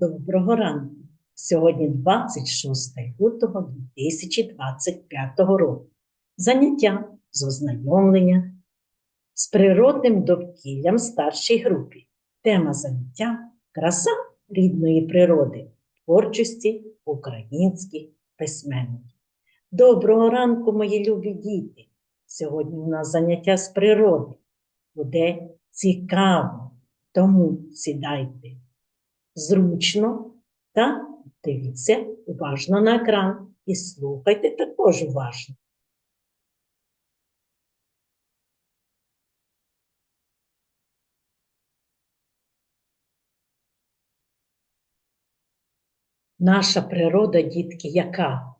Доброго ранку! Сьогодні 26 лютого 2025 року. Заняття з ознайомлення з природним довкіллям старшій групі. Тема заняття краса рідної природи, творчості українських письменників. Доброго ранку, мої любі діти! Сьогодні у нас заняття з природи. Буде цікаво, тому сідайте зручно та дивіться уважно на екран і слухайте також уважно. Наша природа, дітки, яка?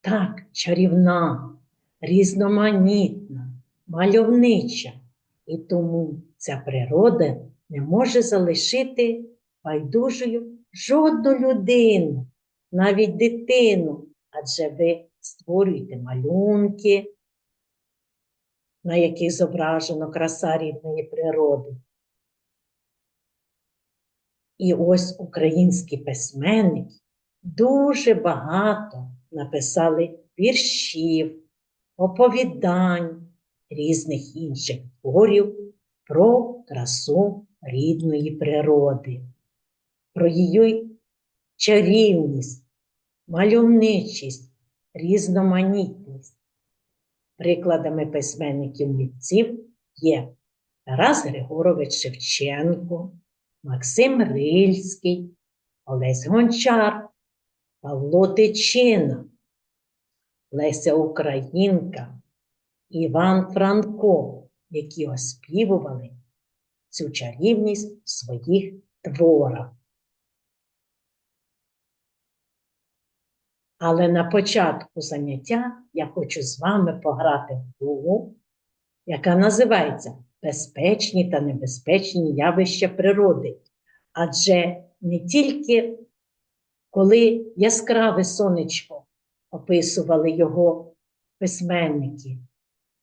Так, чарівна, різноманітна, мальовнича. І тому ця природа не може залишити байдужою жодну людину, навіть дитину, адже ви створюєте малюнки, на яких зображено краса рідної природи. І ось українські письменники дуже багато написали віршів, оповідань, різних інших творів про красу рідної природи, про її чарівність, мальовничість, різноманітність. Прикладами письменників митців є Тарас Григорович Шевченко, Максим Рильський, Олесь Гончар, Павло Тичина, Леся Українка, Іван Франко, які оспівували цю чарівність в своїх творах. Але на початку заняття я хочу з вами пограти в гру, яка називається Безпечні та небезпечні явища природи. Адже не тільки коли яскраве сонечко описували його письменники,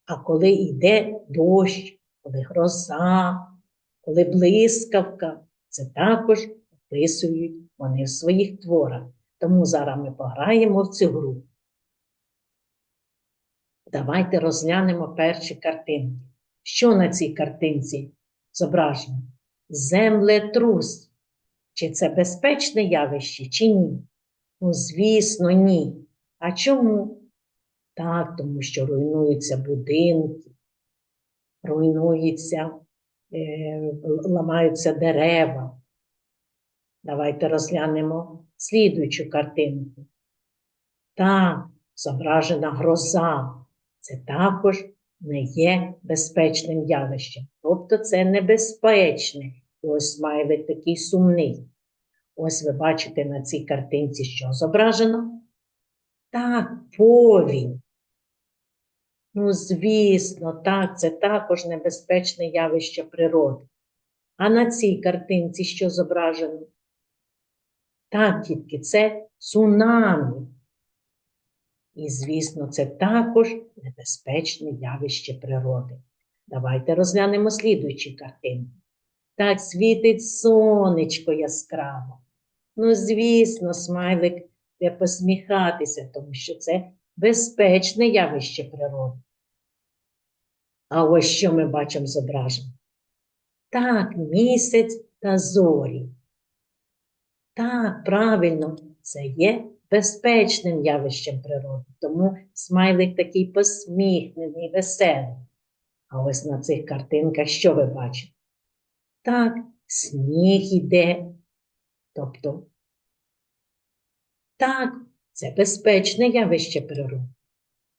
а коли йде дощ, коли гроза, коли блискавка, це також описують вони в своїх творах. Тому зараз ми пограємо в цю гру. Давайте розглянемо перші картинки. Що на цій картинці зображено? Землетрус. Чи це безпечне явище, чи ні? Ну, звісно, ні. А чому? Так, тому що руйнуються будинки, руйнуються, е, ламаються дерева. Давайте розглянемо слідуючу картинку. Так, зображена гроза. Це також не є безпечним явищем. Тобто це небезпечне. І ось смайлик такий сумний. Ось ви бачите на цій картинці, що зображено? Так, повінь. Ну, звісно, так, це також небезпечне явище природи. А на цій картинці що зображено? Так, дітки, це цунамі. І, звісно, це також небезпечне явище природи. Давайте розглянемо слідуючі картинки. Так світить сонечко яскраво. Ну, звісно, смайлик де посміхатися, тому що це безпечне явище природи. А ось що ми бачимо зображено? Так, місяць та зорі. Так, правильно, це є безпечним явищем природи, тому смайлик такий посміхнений, веселий. А ось на цих картинках що ви бачите? Так, сніг іде. Тобто, так, це безпечне явище природи.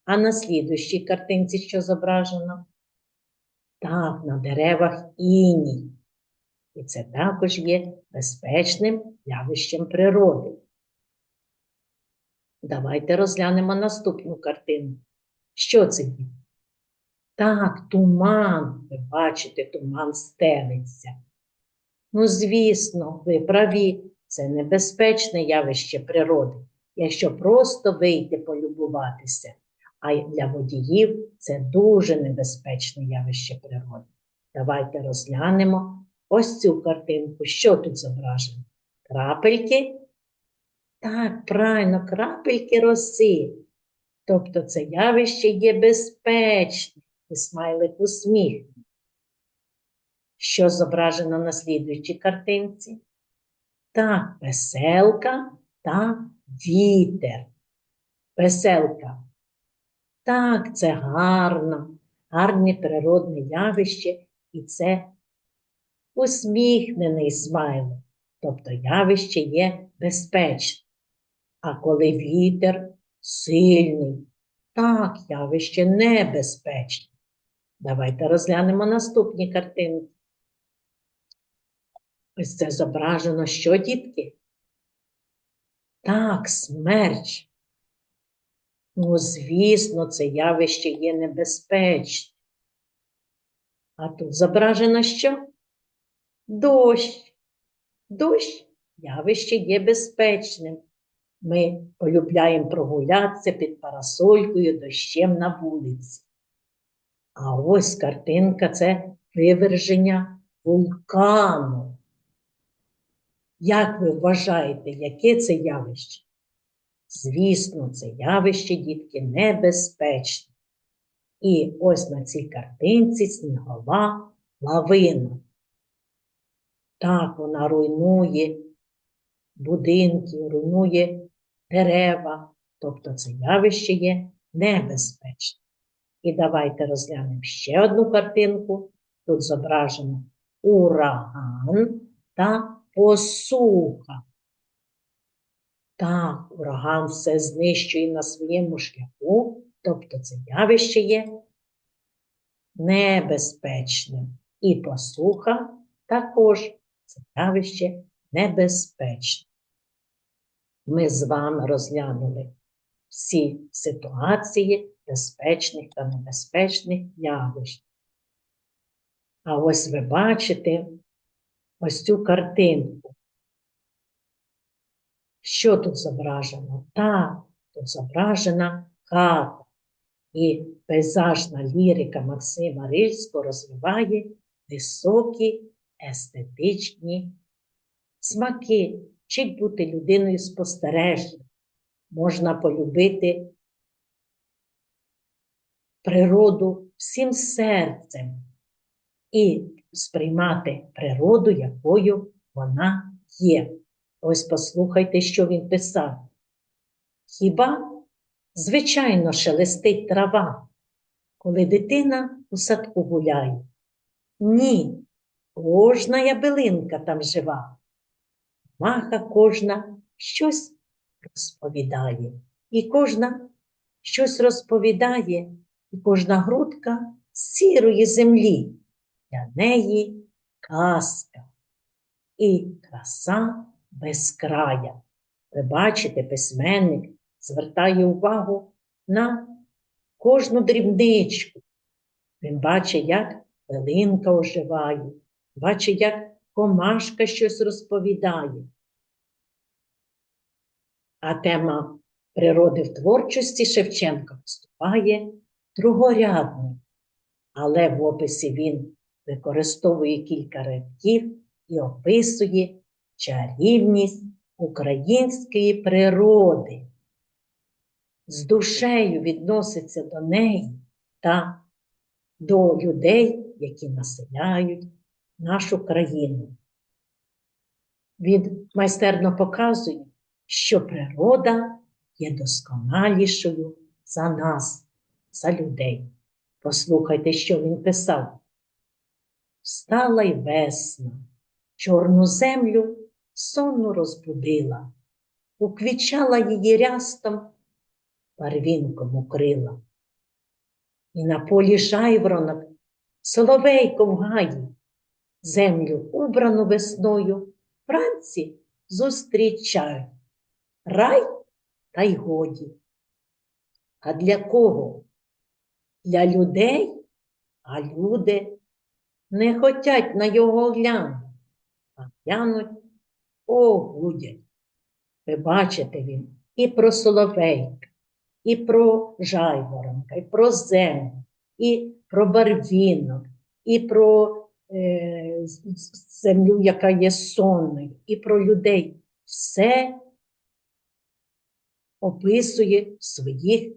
А на слідущій картинці що зображено? Так, на деревах іній. І це також є безпечним явищем природи. Давайте розглянемо наступну картину. Що це? Так, туман, ви бачите, туман стелиться. Ну, звісно, ви праві, це небезпечне явище природи, якщо просто вийти полюбуватися. А для водіїв це дуже небезпечне явище природи. Давайте розглянемо ось цю картинку. Що тут зображено? Крапельки? Так, правильно, крапельки роси. Тобто це явище є безпечне, і смайлик усміхнений. Що зображено на слідуючій картинці? Так, веселка та вітер. Веселка. Так, це гарно, гарне природне явище, і це усміхнений смайлик. Тобто явище є безпечне. А коли вітер сильний, так, явище небезпечне. Давайте розглянемо наступні картинки. Ось це зображено що, дітки? Так, смерч. Ну, звісно, це явище є небезпечне. А тут зображено що? Дощ. Дощ явище є безпечним. Ми полюбляємо прогулятися під парасолькою дощем на вулиці. А ось картинка це виверження вулкану. Як ви вважаєте, яке це явище? Звісно, це явище, дітки, небезпечне. І ось на цій картинці снігова лавина. Так, вона руйнує будинки, руйнує дерева, тобто це явище є небезпечне. І давайте розглянемо ще одну картинку. Тут зображено ураган та посуха. Так, ураган все знищує на своєму шляху, тобто це явище є небезпечним. І посуха також це явище небезпечне. Ми з вами розглянули всі ситуації безпечних та небезпечних явищ. А ось ви бачите ось цю картинку. Що тут зображено? Так, тут зображена хата. І пейзажна лірика Максима Рильського розвиває високі естетичні смаки. Вчить бути людиною спостережною. Можна полюбити природу всім серцем і сприймати природу, якою вона є. Ось послухайте, що він писав. Хіба, звичайно, шелестить трава, коли дитина у садку гуляє? Ні, кожна ябелинка там жива. Маха кожна щось розповідає, і кожна щось розповідає, і кожна грудка сірої землі. Для неї казка і краса безкрая. Ви бачите, письменник звертає увагу на кожну дрібничку. Він бачить, як пилинка оживає, бачить, як комашка щось розповідає. А тема природи в творчості Шевченка виступає другорядною, але в описі він використовує кілька рядків і описує чарівність української природи. З душею відноситься до неї та до людей, які населяють нашу країну. Він майстерно показує, що природа є досконалішою за нас, за людей. Послухайте, що він писав. Встала й весна, чорну землю сонно розбудила, уквічала її рястом, барвінком укрила. І на полі жайворонок соловейко в гаї, землю убрану весною, вранці зустрічають рай та й годі. А для кого? Для людей, а люди не хотять на його глянути, а глянуть огудять. Ви бачите він і про соловейка, і про жайворонка, і про землю, і про барвінок, і про землю, яка є сонною, і про людей. все описує в своїх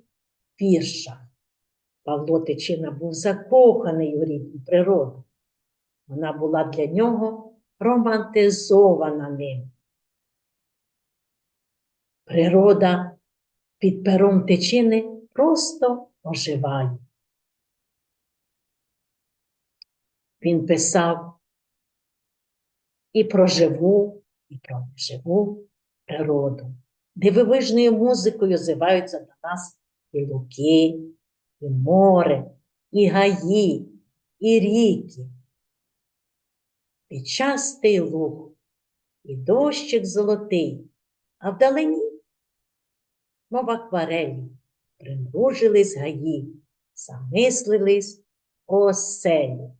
віршах. Павло Тичина був закоханий у рідну природу. Вона була для нього романтизована ним. Природа під пером тичини просто оживає. Він писав і про живу, і про неживу природу. Дивовижною музикою зиваються до нас і луки, і море, і гаї, і ріки. Печастий луг, і дощик золотий, а вдалині, мов акварелі, примружились гаї, замислились оселі.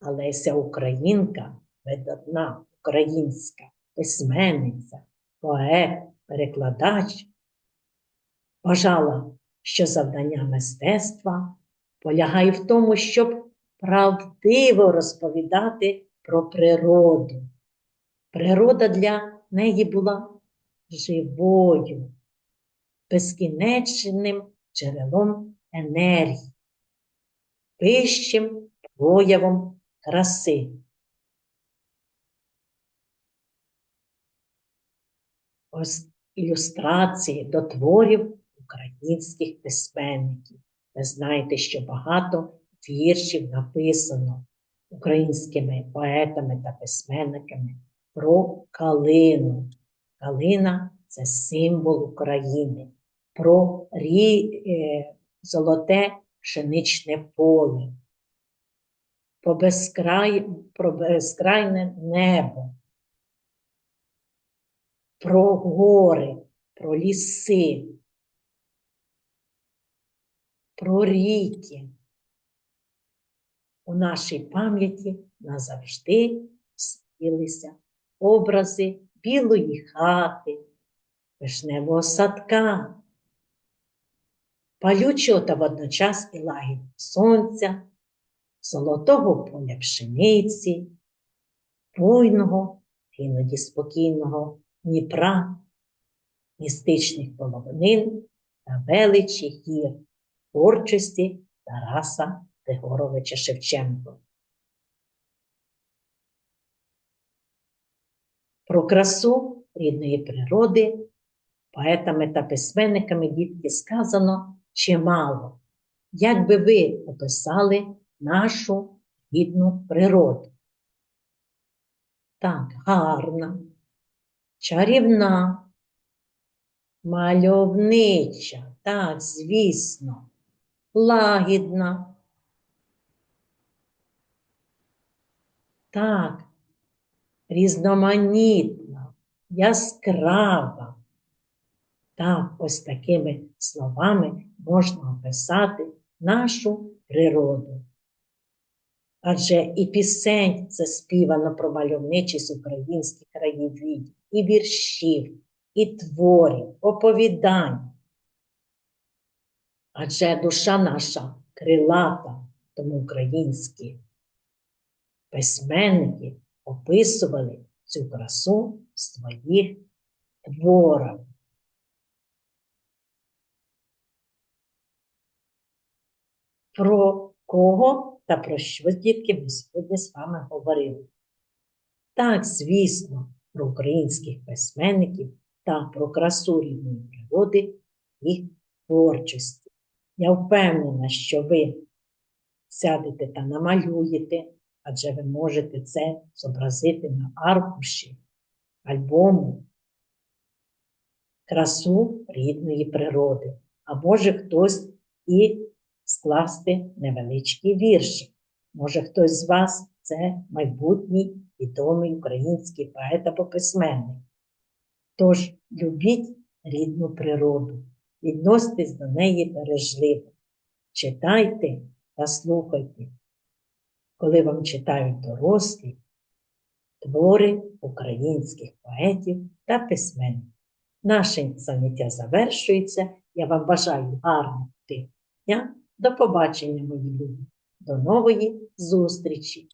Леся Українка, видатна українська письменниця, поет, перекладач, вважала, що завдання мистецтва полягає в тому, щоб правдиво розповідати про природу. Природа для неї була живою, безкінечним джерелом енергії, вищим проявом краси. Ось ілюстрації до творів українських письменників. Ви знаєте, що багато віршів написано українськими поетами та письменниками про калину. Калина це символ України, про рі, е, золоте пшеничне поле, про, безкрай, про безкрайне небо, про гори, про ліси, про ріки. У нашій пам'яті назавжди сиділися образи білої хати, вишневого садка, палючого та водночас і лагідного сонця, золотого поля пшениці, буйного, іноді спокійного Дніпра, містичних полонин та величі гір творчості Тараса Григоровича Шевченко. Про красу рідної природи поетами та письменниками дітки сказано чимало. Як би ви описали нашу рідну природу? Так, гарна, чарівна, мальовнича, так, звісно, лагідна. Так, різноманітна, яскрава. Так, ось такими словами можна описати нашу природу. Адже і пісень заспівано про мальовничість українських краєвидів, і віршів, і творів, оповідань. Адже душа наша крилата, тому українські письменники описували цю красу в своїх творах. Про кого та про що, дітки, ми сьогодні з вами говорили? Так, звісно, про українських письменників та про красу рідної природи їх творчості. Я впевнена, що ви сядете та намалюєте, адже ви можете це зобразити на аркуші, альбому, красу рідної природи, а може хтось і скласти невеличкий віршик. Може, хтось з вас це майбутній відомий український поет або письменник. Тож любіть рідну природу, відноситесь до неї бережливо, читайте та слухайте, коли вам читають дорослі твори українських поетів та письменників. Наше заняття завершується. Я вам бажаю гарного дня. До побачення, мої любі. До нової зустрічі!